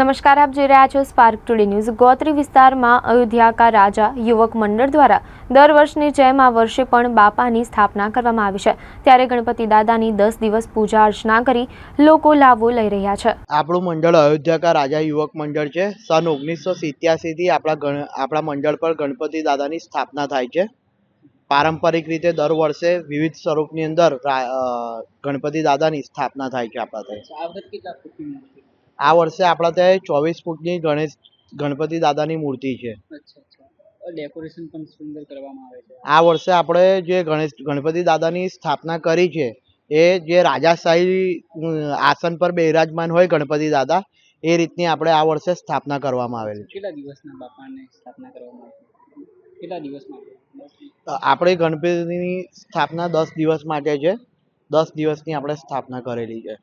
નમસ્કાર આપ જોઈ રહ્યા છો સ્પાર્ક ટુડે ન્યૂઝ ગોત્રી વિસ્તારમાં અયોધ્યા કા રાજા યુવક મંડળ દ્વારા દર વર્ષની જેમ આ વર્ષે પણ બાપાની સ્થાપના કરવામાં આવી છે. ત્યારે ગણપતિ દાદાની દસ દિવસ પૂજા અર્ચના કરી લોકો લાભો લઈ રહ્યા છે. આપણું મંડળ અયોધ્યા કા રાજા યુવક મંડળ છે. સન ઓગણીસો સિત્યાસીથી આપણા ગણ આપણા મંડળ પર ગણપતિ દાદાની સ્થાપના થાય છે. પારંપરિક રીતે દર વર્ષે વિવિધ સ્વરૂપની અંદર ગણપતિ દાદાની સ્થાપના થાય છે આપણા ત્યાં. આ વર્ષે આપણા ત્યાં ચોવીસ ફૂટની ગણેશ ગણપતિ દાદાની મૂર્તિ છે. ડેકોરેશન પણ સુંદર કરવામાં આવે છે. આ વર્ષે આપણે જે ગણેશ ગણપતિ દાદાની સ્થાપના કરી છે એ જે રાજાશાહી આસન પર બિરાજમાન હોય ગણપતિ દાદા એ રીતની આપણે આ વર્ષે સ્થાપના કરવામાં આવેલી કેટલા દિવસના બાપાને સ્થાપના કરવામાં આવે કેટલા દિવસ માટે આપણે ગણપતિની સ્થાપના દસ દિવસ માટે છે. દસ દિવસની આપણે સ્થાપના કરેલી છે.